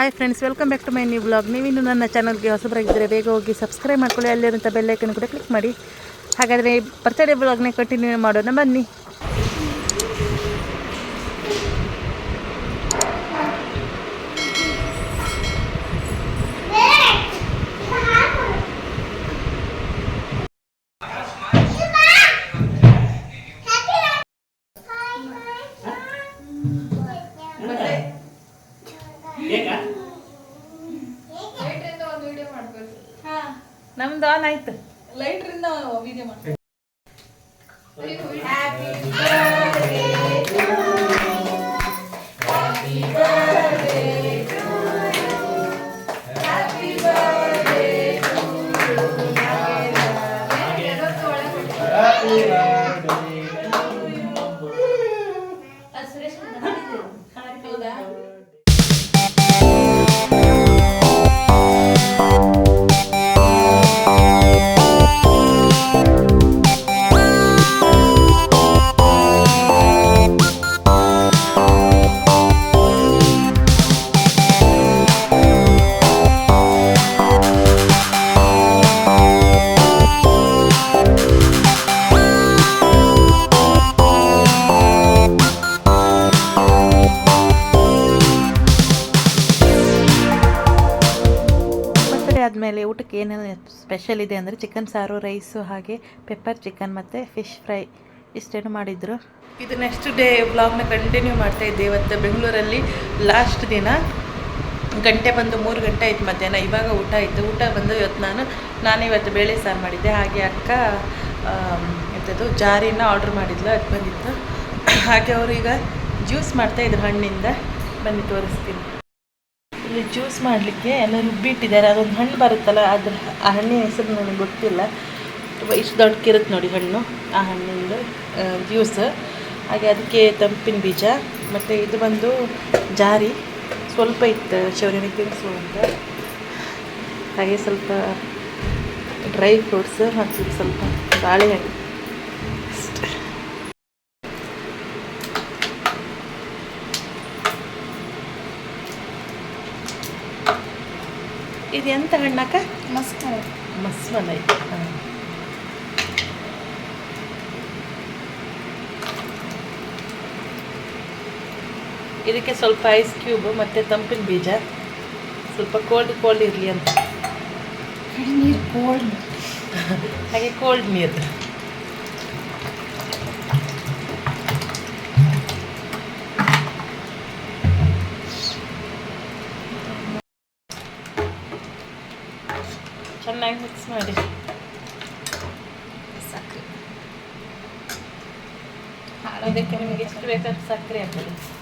Hi friends welcome back to my new blog ನೀವಿನ್ನು ನನ್ನ ಚಾನಲ್ಗೆ ಹೊಸಬರಾಗಿದ್ದರೆ ಬೇಗ ಹೋಗಿ ಸಬ್ಸ್ಕ್ರೈಬ್ ಮಾಡ್ಕೊಳ್ಳಿ ಅಲ್ಲಿರುವಂಥ ಬೆಲ್ಲೈಕನ್ ಕೂಡ ಕ್ಲಿಕ್ ಮಾಡಿ. ಹಾಗಾದರೆ ಬರ್ತ್ಡೇ ಬ್ಲಾಗ್ನ ಕಂಟಿನ್ಯೂ ಮಾಡೋಣ, ಬನ್ನಿ. ಲೈಟ್ರಿಂದ ಒಂದು ವಿಡಿಯೋ ಮಾಡ್ಬೇಕು. ನಮ್ದು ಆನ್ ಆಯ್ತು. ಲೈಟ್ರಿಂದ ವಿಡಿಯೋ ಮಾಡ್ಬೇಕು. ಸ್ಪೆಷಲ್ ಇದೆ ಅಂದರೆ ಚಿಕನ್ ಸಾರು ರೈಸು ಹಾಗೆ ಪೆಪ್ಪರ್ ಚಿಕನ್ ಮತ್ತು ಫಿಶ್ ಫ್ರೈ ಇಷ್ಟೇನು ಮಾಡಿದ್ರು. ಇದು ನೆಕ್ಸ್ಟ್ ಡೇ ವ್ಲಾಗ್ನ ಕಂಟಿನ್ಯೂ ಮಾಡ್ತಾ ಇದ್ದೆ ಇವತ್ತು ಬೆಂಗಳೂರಲ್ಲಿ. ಲಾಸ್ಟ್ ದಿನ ಗಂಟೆ ಬಂದು ಮೂರು ಗಂಟೆ ಆಯ್ತು ಮಧ್ಯಾಹ್ನ. ಇವಾಗ ಊಟ ಆಯಿತು. ಊಟ ಬಂದು ಇವತ್ತು ನಾನು ನಾನು ಇವತ್ತು ಬೇಳೆ ಸಾರು ಮಾಡಿದ್ದೆ. ಹಾಗೆ ಅಕ್ಕ ಎಂಥದ್ದು ಜಾರಿನ ಆರ್ಡ್ರ್ ಮಾಡಿದ್ಲು. ಅದು ಬಂದಿತ್ತು. ಹಾಗೆ ಅವರು ಈಗ ಜ್ಯೂಸ್ ಮಾಡ್ತಾ ಇದ್ರು ಹಣ್ಣಿಂದ. ಬಂದು ತೋರಿಸ್ತೀನಿ. ಇಲ್ಲಿ ಜ್ಯೂಸ್ ಮಾಡಲಿಕ್ಕೆ ಎಲ್ಲ ರುಬ್ಬಿಟ್ಟಿದ್ದಾರೆ. ಅದೊಂದು ಹಣ್ಣು ಬರುತ್ತಲ್ಲ, ಅದ್ರ ಆ ಹಣ್ಣಿನ ಹೆಸರು ನನಗೆ ಗೊತ್ತಿಲ್ಲ. ಇಷ್ಟು ದೊಡ್ಡಕ್ಕಿರುತ್ತೆ ನೋಡಿ ಹಣ್ಣು, ಆ ಹಣ್ಣಿಂದು ಜ್ಯೂಸ್ ಹಾಗೆ ಅದಕ್ಕೆ ತಂಪಿನ ಬೀಜ, ಮತ್ತು ಇದು ಬಂದು ಜಾರಿ. ಸ್ವಲ್ಪ ಇತ್ತು ಶೌರ್ಯನ ತಿನ್ನಿಸು ಅಂತ ಹಾಗೆ ಸ್ವಲ್ಪ ಡ್ರೈ ಫ್ರೂಟ್ಸ್ ಮತ್ತು ಸ್ವಲ್ಪ ಬಾಳೆಹಣ್ಣು. ಇದು ಎಂತ ಹಣ್ಣಕ್ಕ ಮಸ್ಮಲೈ ಐತೆ ಇದಕ್ಕೆ ಸ್ವಲ್ಪ ಐಸ್ ಕ್ಯೂಬ್ ಮತ್ತು ತಂಪಿನ ಬೀಜ. ಸ್ವಲ್ಪ ಕೋಲ್ಡ್ ಕೋಲ್ಡ್ ಇರಲಿ ಅಂತ. ನೀರು ಕೋಲ್ಡ್ ಹಾಗೆ ಕೋಲ್ಡ್ ನೀರು ಚೆನ್ನಾಗಿ ಮಿಕ್ಸ್ ಮಾಡಿ ಸಕ್ಕರೆ ಅದಕ್ಕೆ ನಿಮಗೆ ಎಷ್ಟು ಬೇಕಾದ್ರೆ ಸಕ್ಕರೆ ಹಾಕೋದು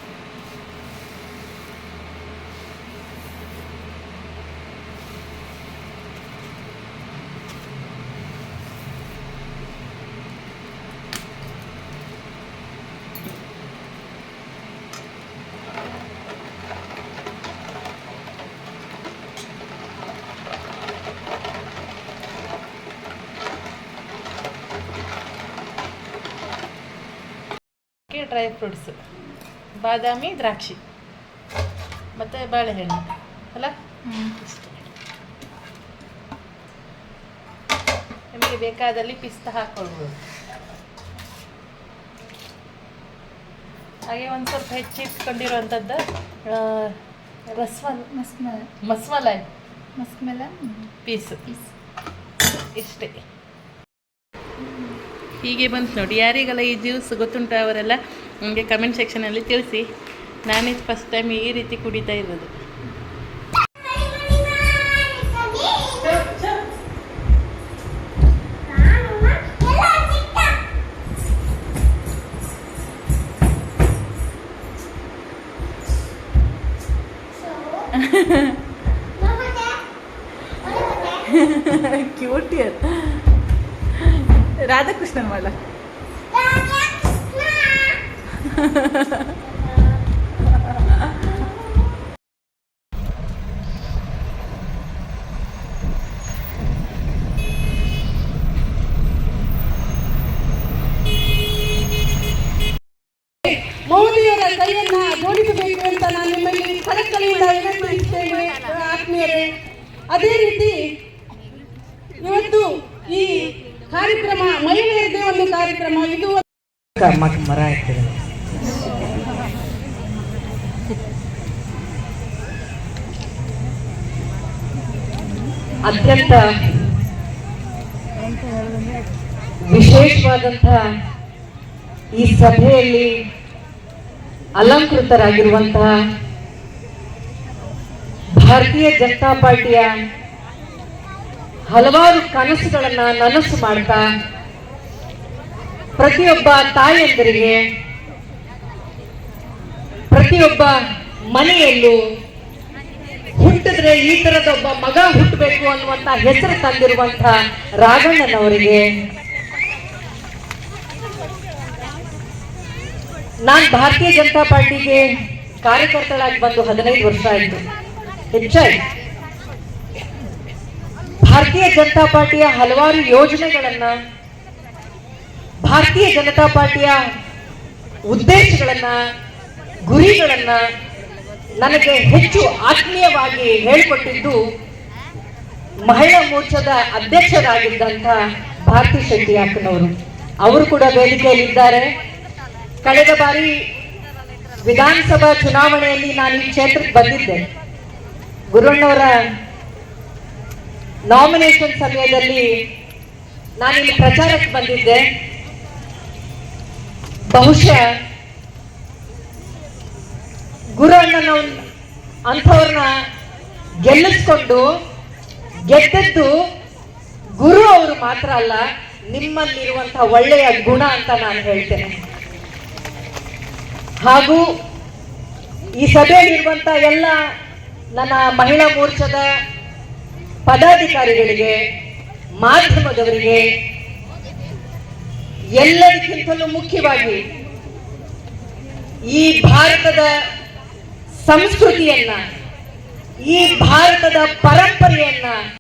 ಡ್ರೈ ಫ್ರೂಟ್ಸ್ ಬಾದಾಮಿ ದ್ರಾಕ್ಷಿ ಮತ್ತು ಬಾಳೆಹಣ್ಣು ಅಲ್ಲ? ಇಷ್ಟು. ನಿಮಗೆ ಬೇಕಾದಲ್ಲಿ ಪಿಸ್ತಾ ಹಾಕ್ಕೊಳ್ಬೋದು ಹಾಗೆ ಒಂದು ಸ್ವಲ್ಪ ಹೆಚ್ಚಿಟ್ಕೊಂಡಿರುವಂಥದ್ದು ರಸ್ಮಲ್ ಮಸ್ಮಲ ಮಸ್ಮಲಾಯ್ ಮಸ್ಮಲ ಪೀಸ್. ಪೀಸ್. ಇಷ್ಟೇ. ಹೀಗೆ ಬಂತು ನೋಡಿ. ಯಾರಿಗೆಲ್ಲ ಈ ಜ್ಯೂಸ್ ಗೊತ್ತುಂಟು ಅವರೆಲ್ಲ ನನಗೆ ಕಮೆಂಟ್ ಸೆಕ್ಷನಲ್ಲಿ ತಿಳಿಸಿ. ನಾನೇ ಫಸ್ಟ್ ಟೈಮ್ ಈ ರೀತಿ ಕುಡಿತಾ ಇರೋದು. ಕ್ಯೂಟ್ ರಾಧಾಕೃಷ್ಣನ್ ಮಾಡ ಕೈಯನ್ನ ಜೋಡಿಸಬೇಕು ಅಂತ ನಾನು ನಿಮ್ಮಲ್ಲಿ ಕಳಕಳಿಯಿಂದ ವಿನಂತಿಸುತ್ತೇನೆ ಅದೇ ರೀತಿ ಇವತ್ತು ಕಾರ್ಯಕ್ರಮ ಮಹಿಳೆಯರದೇ ಒಂದು ಕಾರ್ಯಕ್ರಮ. ಇದು ಮರ ಅತ್ಯಂತ ವಿಶೇಷವಾದಂತಹ ಈ ಸಭೆಯಲ್ಲಿ ಅಲಂಕೃತರಾಗಿರುವಂತಹ ಭಾರತೀಯ ಜನತಾ ಪಾರ್ಟಿಯ ಹಲವಾರು ಕನಸುಗಳನ್ನ ನನಸು ಮಾಡ್ತಾ ಪ್ರತಿಯೊಬ್ಬ ತಾಯಿಯಂದರಿಗೆ ಪ್ರತಿಯೊಬ್ಬ ಮನೆಯಲ್ಲೂ ಹುಟ್ಟಿದ್ರೆ ಈ ತರದ ಒಬ್ಬ ಮಗ ಹುಟ್ಟಬೇಕು ಅನ್ನುವಂತ ಹೆಸರು ತಂದಿರುವಂತ ರಾಘಣ್ಣನವರಿಗೆ ನಾನ್ ಭಾರತೀಯ ಜನತಾ ಪಾರ್ಟಿಗೆ ಕಾರ್ಯಕರ್ತಳಾಗಿ ಬಂದು ಹದಿನೈದು ವರ್ಷ ಆಯ್ತು. ಹೆಚ್ಚಾಯ್ತು. ಭಾರತೀಯ ಜನತಾ ಪಾರ್ಟಿಯ ಹಲವಾರು ಯೋಜನೆಗಳನ್ನ, ಭಾರತೀಯ ಜನತಾ ಪಾರ್ಟಿಯ ಉದ್ದೇಶಗಳನ್ನ, ಗುರಿಗಳನ್ನ ನನಗೆ ಹೆಚ್ಚು ಆತ್ಮೀಯವಾಗಿ ಹೇಳಿಕೊಟ್ಟಿದ್ದು ಮಹಿಳಾ ಮೋರ್ಚಾದ ಅಧ್ಯಕ್ಷರಾಗಿದ್ದಂಥ ಭಾರತಿ ಶೆಟ್ಟಿ ಅಕ್ಕನವರು. ಅವರು ಕೂಡ ವೇದಿಕೆಯಲ್ಲಿದ್ದಾರೆ. ಕಳೆದ ಬಾರಿ ವಿಧಾನಸಭಾ ಚುನಾವಣೆಯಲ್ಲಿ ನಾನು ಈ ಕ್ಷೇತ್ರಕ್ಕೆ ಬಂದಿದ್ದೆ. ಗುರುಣ್ಣವರ ನಾಮಿನೇಷನ್ ಸಮಯದಲ್ಲಿ ನಾನಿಲ್ಲಿ ಪ್ರಚಾರಕ್ಕೆ ಬಂದಿದ್ದೆ. ಬಹುಶಃ ಗುರು ಅಣ್ಣನ ಅಂಥವ್ರನ್ನ ಗೆಲ್ಲಿಸ್ಕೊಂಡು ಗೆದ್ದದ್ದು ಗುರು ಅವರು ಮಾತ್ರ ಅಲ್ಲ ನಿಮ್ಮಲ್ಲಿರುವಂತಹ ಒಳ್ಳೆಯ ಗುಣ ಅಂತ ನಾನು ಹೇಳ್ತೇನೆ. ಹಾಗೂ ಈ ಸಭೆಯಲ್ಲಿರುವಂತ ಎಲ್ಲ ನನ್ನ ಮಹಿಳಾ ಮೋರ್ಚಾದ ಪದಾಧಿಕಾರಿಗಳಿಗೆ ಮಾಧ್ಯಮದವರಿಗೆ ಎಲ್ಲದಕ್ಕಿಂತಲೂ ಮುಖ್ಯವಾಗಿ ಈ ಭಾರತದ ಸಂಸ್ಕೃತಿಯನ್ನ ಈ ಭಾರತದ ಪರಂಪರೆಯನ್ನ